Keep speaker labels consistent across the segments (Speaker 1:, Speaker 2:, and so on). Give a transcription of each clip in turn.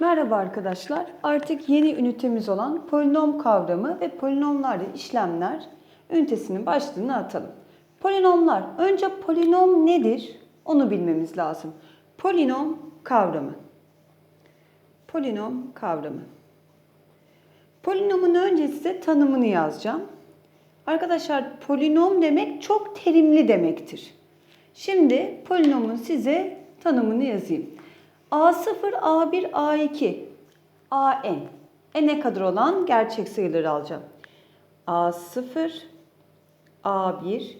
Speaker 1: Merhaba arkadaşlar. Artık yeni ünitemiz olan polinom kavramı ve polinomlarla işlemler ünitesinin başlığını atalım. Polinomlar. Önce polinom nedir? Onu bilmemiz lazım. Polinom kavramı. Polinom kavramı. Polinomun önce size tanımını yazacağım. Arkadaşlar polinom demek çok terimli demektir. Şimdi polinomun size tanımını yazayım. A0, A1, A2, AN. N'e kadar olan gerçek sayıları alacağım. A0, A1,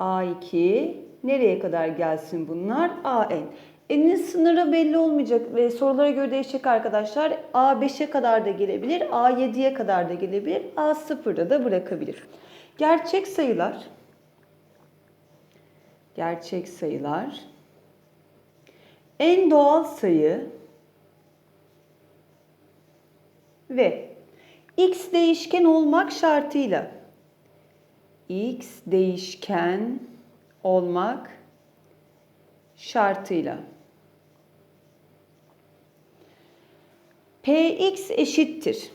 Speaker 1: A2, nereye kadar gelsin bunlar? AN. N'in sınırı belli olmayacak ve sorulara göre değişecek arkadaşlar. A5'e kadar da gelebilir, A7'ye kadar da gelebilir, A0'da da bırakabilir. Gerçek sayılar, gerçek sayılar, en doğal sayı ve x değişken olmak şartıyla x değişken olmak şartıyla px eşittir.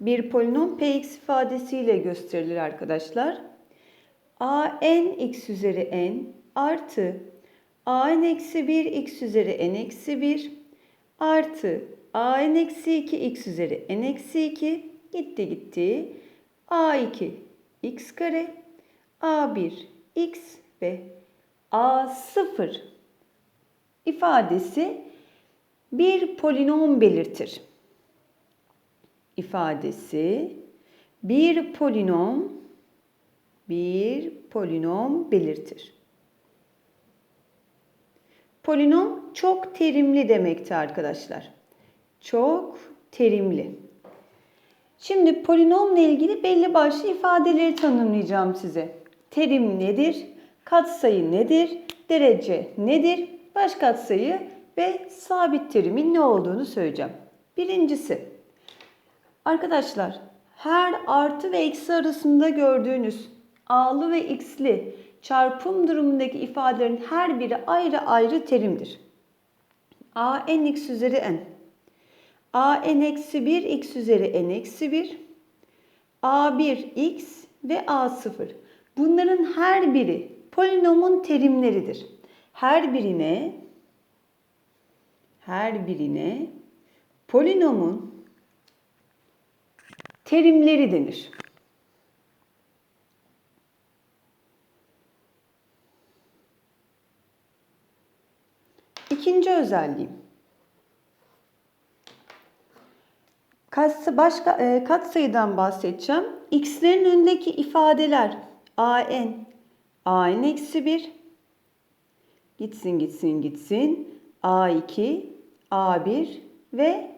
Speaker 1: Bir polinom px ifadesiyle gösterilir arkadaşlar. a n x üzeri n artı a n eksi 1 x üzeri n eksi 1 artı a n eksi 2 x üzeri n eksi 2 gitti gitti. a2 x kare a1 x ve a0 ifadesi bir polinom belirtir. İfadesi bir polinom bir polinom belirtir. Polinom çok terimli demekti arkadaşlar. Çok terimli. Şimdi polinomla ilgili belli başlı ifadeleri tanımlayacağım size. Terim nedir? Katsayı nedir? Derece nedir? Baş katsayı ve sabit terimin ne olduğunu söyleyeceğim. Birincisi, arkadaşlar her artı ve eksi arasında gördüğünüz a'lı ve x'li çarpım durumundaki ifadelerin her biri ayrı ayrı terimdir. a n x üzeri n, a n eksi 1 x üzeri n eksi 1, a1 x ve a0. Bunların her biri polinomun terimleridir. Her birine her birine polinomun terimleri denir. İkinci özelliğim. Kat, başka e, katsayıdan bahsedeceğim. X'lerin önündeki ifadeler an, an eksi 1, gitsin gitsin gitsin, a2, a1 ve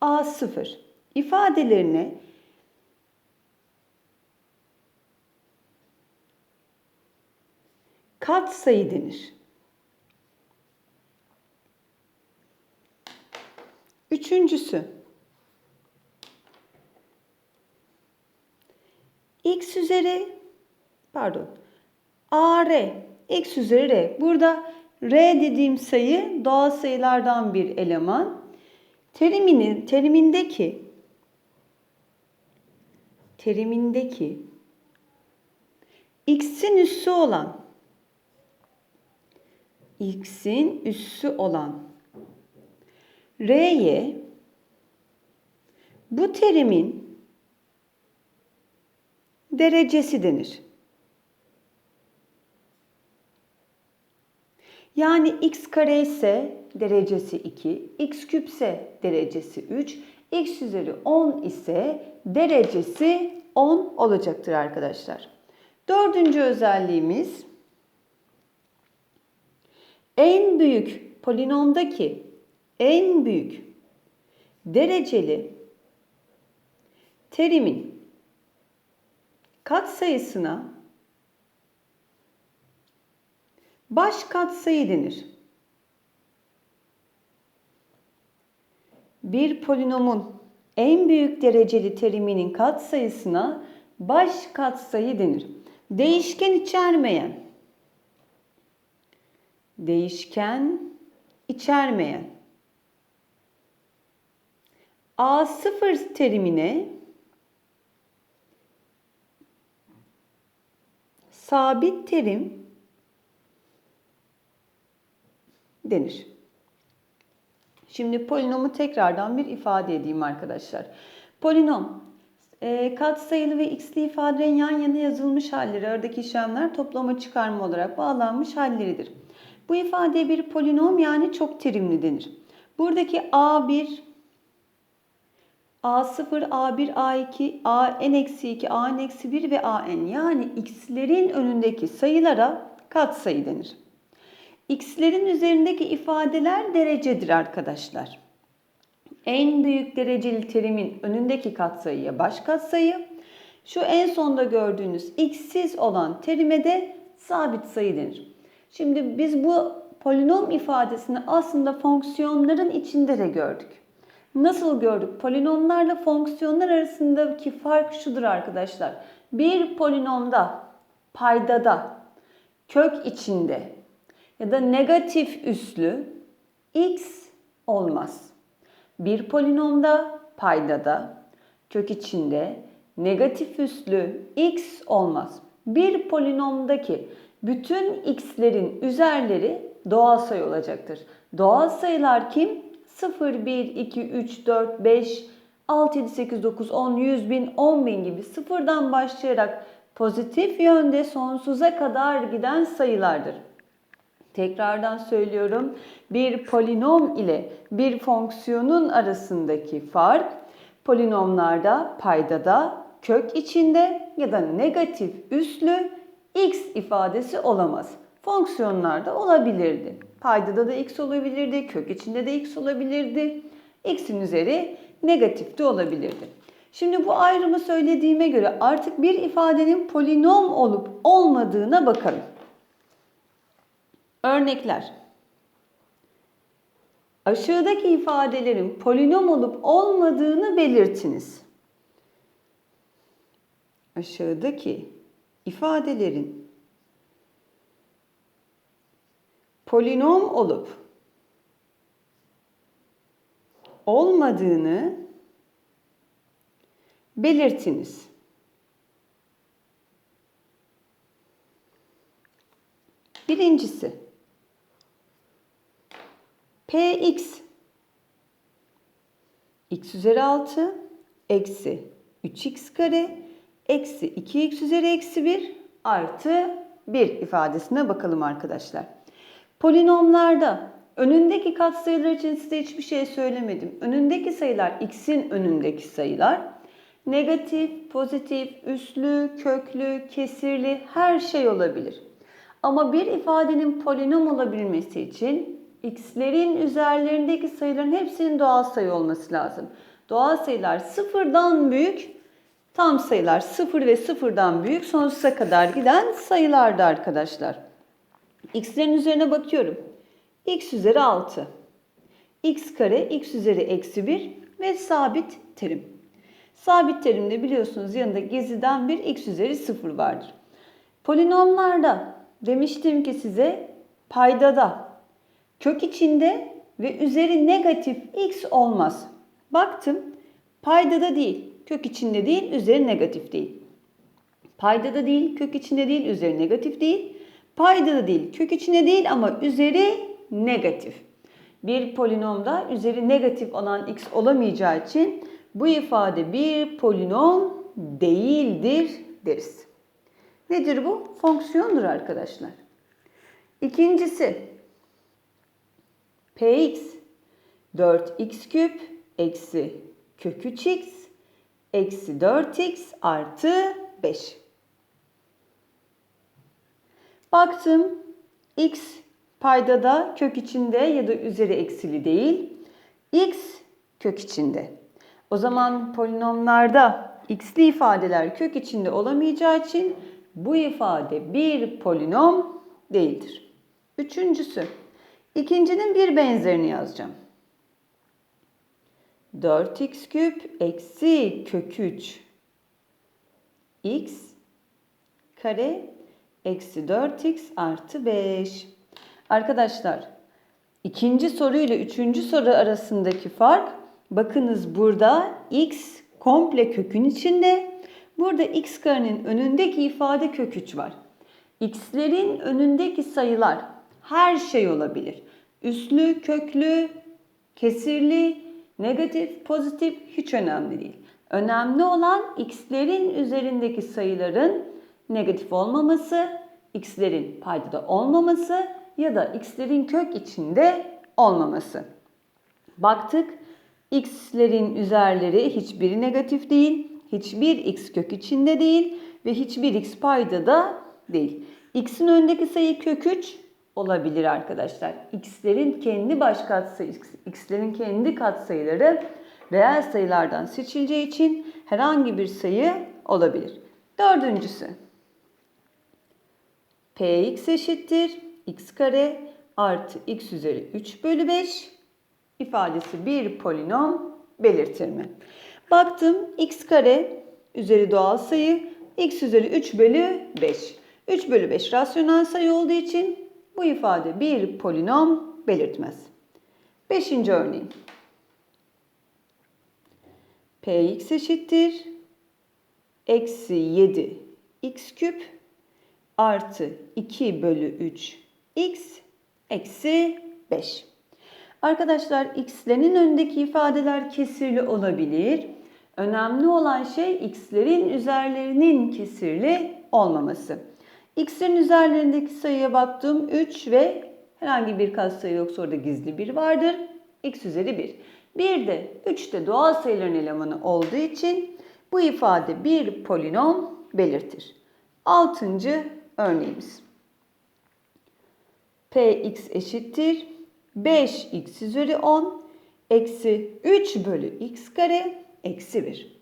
Speaker 1: a0 ifadelerine katsayı denir. Üçüncüsü. x üzeri pardon ar x üzeri r. Burada r dediğim sayı doğal sayılardan bir eleman. Teriminin terimindeki terimindeki x'in üssü olan x'in üssü olan R'ye bu terimin derecesi denir. Yani x kare ise derecesi 2, x küp ise derecesi 3, x üzeri 10 ise derecesi 10 olacaktır arkadaşlar. Dördüncü özelliğimiz en büyük polinomdaki en büyük dereceli terimin katsayısına baş katsayı denir. Bir polinomun en büyük dereceli teriminin katsayısına baş katsayı denir. Değişken içermeyen değişken içermeyen A0 terimine sabit terim denir. Şimdi polinomu tekrardan bir ifade edeyim arkadaşlar. Polinom e, katsayılı ve x'li ifadelerin yan yana yazılmış halleri, aradaki işlemler toplama çıkarma olarak bağlanmış halleridir. Bu ifadeye bir polinom yani çok terimli denir. Buradaki A1, A0, A1, A2, AN-2, AN-1 ve AN yani x'lerin önündeki sayılara katsayı denir. X'lerin üzerindeki ifadeler derecedir arkadaşlar. En büyük dereceli terimin önündeki katsayıya baş katsayı, şu en sonda gördüğünüz x'siz olan terime de sabit sayı denir. Şimdi biz bu polinom ifadesini aslında fonksiyonların içinde de gördük. Nasıl gördük? Polinomlarla fonksiyonlar arasındaki fark şudur arkadaşlar. Bir polinomda, paydada, kök içinde ya da negatif üslü x olmaz. Bir polinomda, paydada, kök içinde negatif üslü x olmaz. Bir polinomdaki bütün x'lerin üzerleri doğal sayı olacaktır. Doğal sayılar kim? 0, 1, 2, 3, 4, 5, 6, 7, 8, 9, 10, 100 bin, 10 bin gibi sıfırdan başlayarak pozitif yönde sonsuza kadar giden sayılardır. Tekrardan söylüyorum. Bir polinom ile bir fonksiyonun arasındaki fark polinomlarda paydada kök içinde ya da negatif üslü x ifadesi olamaz. Fonksiyonlarda olabilirdi. Paydada da x olabilirdi, kök içinde de x olabilirdi. x'in üzeri negatif de olabilirdi. Şimdi bu ayrımı söylediğime göre artık bir ifadenin polinom olup olmadığına bakalım. Örnekler. Aşağıdaki ifadelerin polinom olup olmadığını belirtiniz. Aşağıdaki ifadelerin polinom olup olmadığını belirtiniz. Birincisi Px x üzeri 6 eksi 3x kare eksi 2x üzeri eksi 1 artı 1 ifadesine bakalım arkadaşlar. Polinomlarda önündeki katsayılar için size hiçbir şey söylemedim. Önündeki sayılar x'in önündeki sayılar. Negatif, pozitif, üslü, köklü, kesirli her şey olabilir. Ama bir ifadenin polinom olabilmesi için x'lerin üzerlerindeki sayıların hepsinin doğal sayı olması lazım. Doğal sayılar sıfırdan büyük, tam sayılar sıfır ve sıfırdan büyük sonsuza kadar giden sayılardı arkadaşlar. X'lerin üzerine bakıyorum. x üzeri 6, x kare, x üzeri eksi 1 ve sabit terim. Sabit terimde biliyorsunuz yanında geziden bir x üzeri 0 vardır. Polinomlarda demiştim ki size paydada kök içinde ve üzeri negatif x olmaz. Baktım paydada değil, kök içinde değil, üzeri negatif değil. Paydada değil, kök içinde değil, üzeri negatif değil. Paydada değil, kök içinde değil ama üzeri negatif. Bir polinomda üzeri negatif olan x olamayacağı için bu ifade bir polinom değildir deriz. Nedir bu? Fonksiyondur arkadaşlar. İkincisi px 4x küp eksi kök 3x eksi 4x artı 5. Baktım x paydada kök içinde ya da üzeri eksili değil. x kök içinde. O zaman polinomlarda x'li ifadeler kök içinde olamayacağı için bu ifade bir polinom değildir. Üçüncüsü, ikincinin bir benzerini yazacağım. 4x küp eksi kök 3 x kare eksi 4x artı 5. Arkadaşlar ikinci soru ile üçüncü soru arasındaki fark Bakınız burada x komple kökün içinde. Burada x karenin önündeki ifade kök 3 var. x'lerin önündeki sayılar her şey olabilir. Üslü, köklü, kesirli, negatif, pozitif hiç önemli değil. Önemli olan x'lerin üzerindeki sayıların negatif olmaması, x'lerin paydada olmaması ya da x'lerin kök içinde olmaması. Baktık x'lerin üzerleri hiçbiri negatif değil, hiçbir x kök içinde değil ve hiçbir x paydada değil. x'in önündeki sayı kök 3 olabilir arkadaşlar. x'lerin kendi baş katsayı, x'lerin kendi katsayıları reel sayılardan seçileceği için herhangi bir sayı olabilir. Dördüncüsü. Px eşittir x kare artı x üzeri 3 bölü 5 ifadesi bir polinom belirtir mi? Baktım x kare üzeri doğal sayı x üzeri 3 bölü 5. 3 bölü 5 rasyonel sayı olduğu için bu ifade bir polinom belirtmez. Beşinci örneğim. Px eşittir. Eksi 7 x küp artı 2 bölü 3 x eksi 5. Arkadaşlar x'lerin önündeki ifadeler kesirli olabilir. Önemli olan şey x'lerin üzerlerinin kesirli olmaması. x'lerin üzerlerindeki sayıya baktım 3 ve herhangi bir katsayı yoksa orada gizli bir vardır. x üzeri 1. Bir de 3 de doğal sayıların elemanı olduğu için bu ifade bir polinom belirtir. Altıncı örneğimiz. Px eşittir 5x üzeri 10 eksi 3 bölü x kare eksi 1.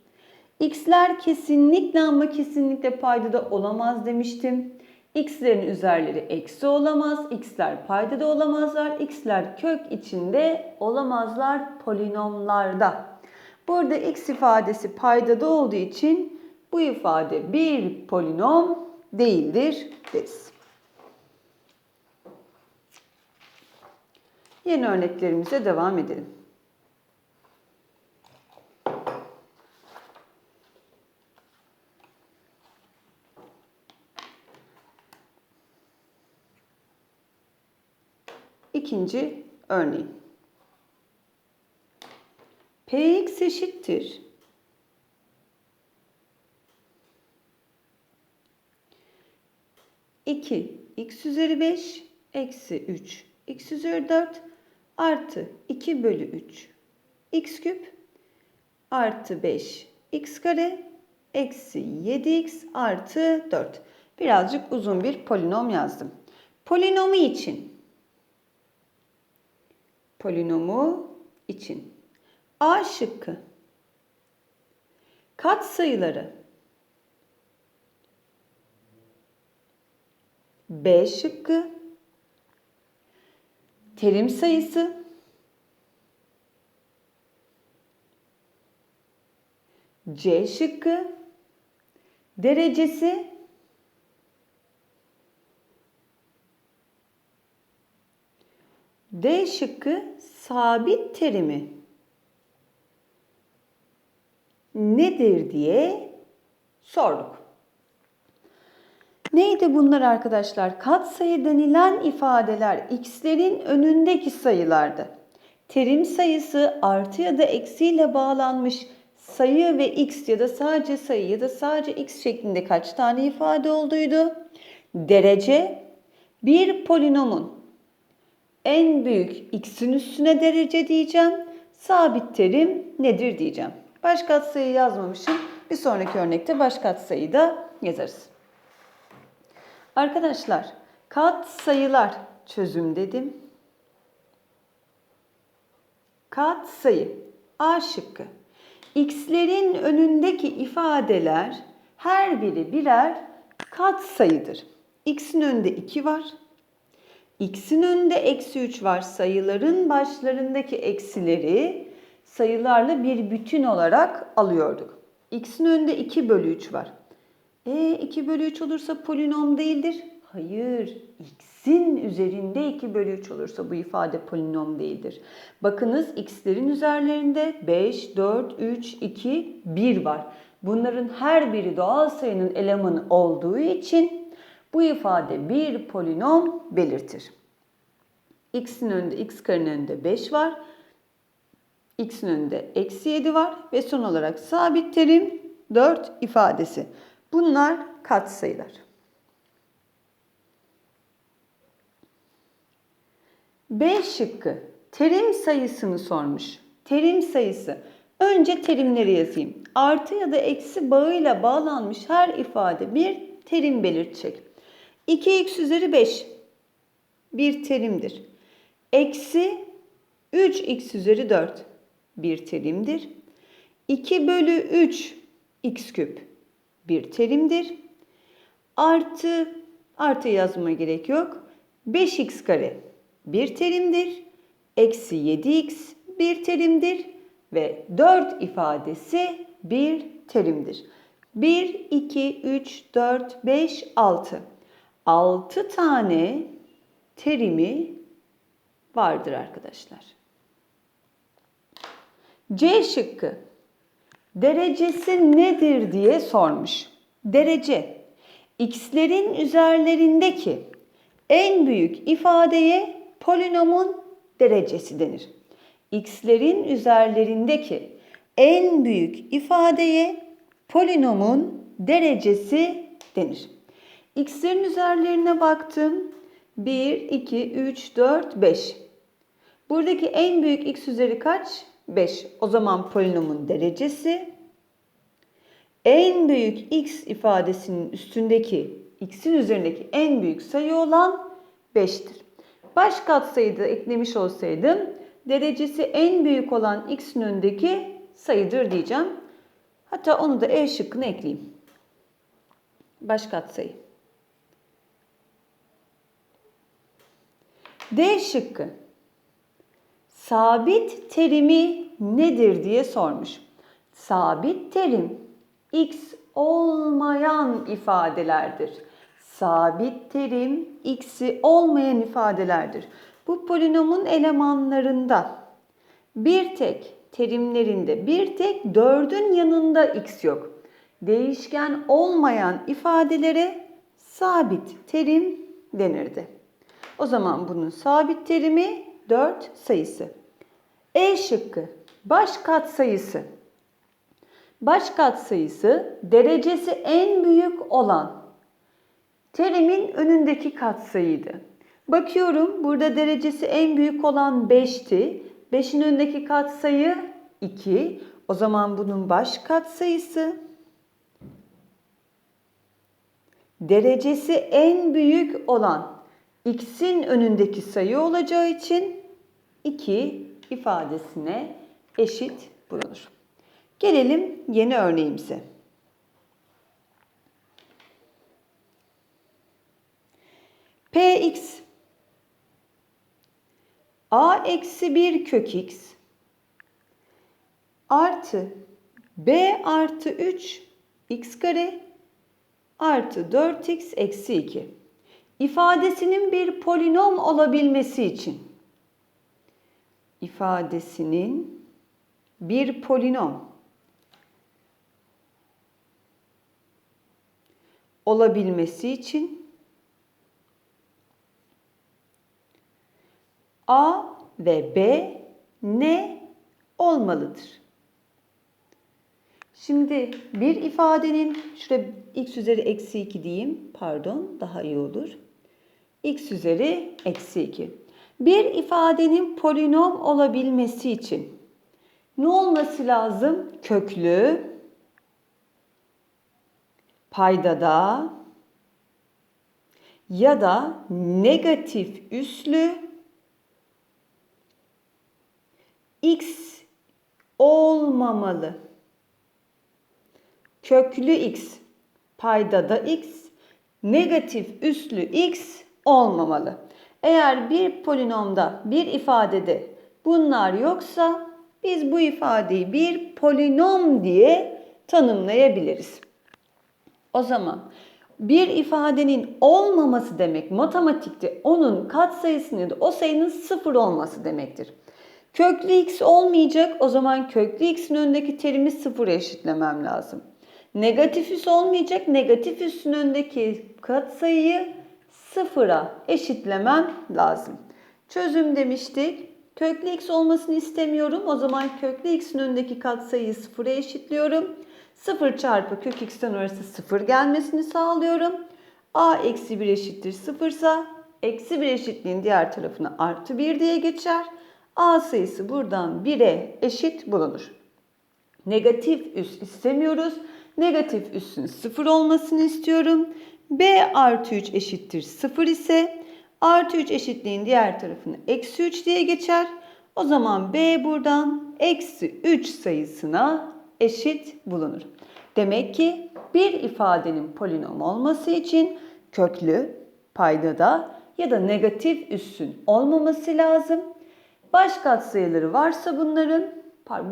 Speaker 1: x'ler kesinlikle ama kesinlikle paydada olamaz demiştim. x'lerin üzerleri eksi olamaz, x'ler paydada olamazlar, x'ler kök içinde olamazlar polinomlarda. Burada x ifadesi paydada olduğu için bu ifade bir polinom değildir deriz. Yeni örneklerimize devam edelim. İkinci örneğin. Px eşittir. İki x üzeri 5 eksi 3 x üzeri 4 artı 2 bölü 3 x küp artı 5 x kare eksi 7x artı 4. Birazcık uzun bir polinom yazdım. Polinomu için. Polinomu için. A şıkkı. Kat sayıları B şıkkı. Terim sayısı. C şıkkı. Derecesi. D şıkkı sabit terimi. Nedir diye sorduk. Neydi bunlar arkadaşlar? Katsayı denilen ifadeler x'lerin önündeki sayılardı. Terim sayısı artı ya da eksiyle bağlanmış sayı ve x ya da sadece sayı ya da sadece x şeklinde kaç tane ifade olduğuydu? Derece bir polinomun en büyük x'in üstüne derece diyeceğim. Sabit terim nedir diyeceğim. Baş katsayı yazmamışım. Bir sonraki örnekte baş katsayı da yazarız. Arkadaşlar kat sayılar çözüm dedim. Kat sayı A şıkkı. X'lerin önündeki ifadeler her biri birer kat sayıdır. X'in önünde 2 var. X'in önünde eksi 3 var. Sayıların başlarındaki eksileri sayılarla bir bütün olarak alıyorduk. X'in önünde 2 bölü 3 var. E 2 bölü 3 olursa polinom değildir. Hayır, x'in üzerinde 2 bölü 3 olursa bu ifade polinom değildir. Bakınız x'lerin üzerlerinde 5, 4, 3, 2, 1 var. Bunların her biri doğal sayının elemanı olduğu için bu ifade bir polinom belirtir. x'in önünde, x karenin önünde 5 var. x'in önünde eksi 7 var. Ve son olarak sabit terim 4 ifadesi. Bunlar katsayılar. B şıkkı terim sayısını sormuş. Terim sayısı. Önce terimleri yazayım. Artı ya da eksi bağıyla bağlanmış her ifade bir terim belirtecek. 2x üzeri 5 bir terimdir. Eksi 3x üzeri 4 bir terimdir. 2 bölü 3 x küp bir terimdir. Artı, artı yazma gerek yok. 5x kare bir terimdir. Eksi 7x bir terimdir. Ve 4 ifadesi bir terimdir. 1, 2, 3, 4, 5, 6. 6 tane terimi vardır arkadaşlar. C şıkkı derecesi nedir diye sormuş. Derece x'lerin üzerlerindeki en büyük ifadeye polinomun derecesi denir. x'lerin üzerlerindeki en büyük ifadeye polinomun derecesi denir. x'lerin üzerlerine baktım. 1, 2, 3, 4, 5. Buradaki en büyük x üzeri kaç? 5. O zaman polinomun derecesi en büyük x ifadesinin üstündeki x'in üzerindeki en büyük sayı olan 5'tir. Baş katsayı da eklemiş olsaydım derecesi en büyük olan x'in önündeki sayıdır diyeceğim. Hatta onu da E şıkkına ekleyeyim. Baş katsayı. D şıkkı. Sabit terimi nedir diye sormuş. Sabit terim x olmayan ifadelerdir. Sabit terim x'i olmayan ifadelerdir. Bu polinomun elemanlarında bir tek terimlerinde bir tek dördün yanında x yok. Değişken olmayan ifadelere sabit terim denirdi. O zaman bunun sabit terimi 4 sayısı. E şıkkı baş katsayısı. Baş katsayısı derecesi en büyük olan terimin önündeki katsayıydı. Bakıyorum burada derecesi en büyük olan 5'ti. 5'in önündeki katsayı 2. O zaman bunun baş katsayısı derecesi en büyük olan x'in önündeki sayı olacağı için 2 ifadesine eşit bulunur. Gelelim yeni örneğimize. Px a eksi 1 kök x artı b artı 3 x kare artı 4x eksi 2 ifadesinin bir polinom olabilmesi için ifadesinin bir polinom olabilmesi için A ve B ne olmalıdır? Şimdi bir ifadenin, şuraya x üzeri eksi 2 diyeyim, pardon daha iyi olur. x üzeri eksi 2. Bir ifadenin polinom olabilmesi için ne olması lazım? Köklü, paydada ya da negatif üslü x olmamalı. Köklü x, paydada x, negatif üslü x olmamalı. Eğer bir polinomda, bir ifadede bunlar yoksa biz bu ifadeyi bir polinom diye tanımlayabiliriz. O zaman bir ifadenin olmaması demek matematikte onun katsayısının o sayının sıfır olması demektir. Köklü x olmayacak o zaman köklü x'in önündeki terimi sıfıra eşitlemem lazım. Negatif üs olmayacak negatif üssün önündeki katsayıyı sıfıra eşitlemem lazım. Çözüm demiştik. Köklü x olmasını istemiyorum. O zaman köklü x'in önündeki katsayıyı sıfıra eşitliyorum. 0 çarpı kök x'ten orası 0 gelmesini sağlıyorum. a eksi 1 eşittir 0 ise eksi 1 eşitliğin diğer tarafına artı 1 diye geçer. a sayısı buradan 1'e eşit bulunur. Negatif üs istemiyoruz. Negatif üssün 0 olmasını istiyorum. b artı 3 eşittir 0 ise artı 3 eşitliğin diğer tarafını eksi 3 diye geçer. O zaman b buradan eksi 3 sayısına eşit bulunur. Demek ki bir ifadenin polinom olması için köklü, paydada ya da negatif üssün olmaması lazım. Baş katsayıları varsa bunların,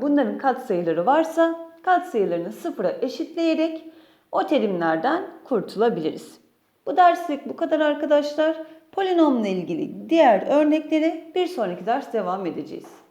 Speaker 1: bunların katsayıları varsa katsayılarını sıfıra eşitleyerek o terimlerden kurtulabiliriz. Bu derslik bu kadar arkadaşlar. Polinomla ilgili diğer örnekleri bir sonraki ders devam edeceğiz.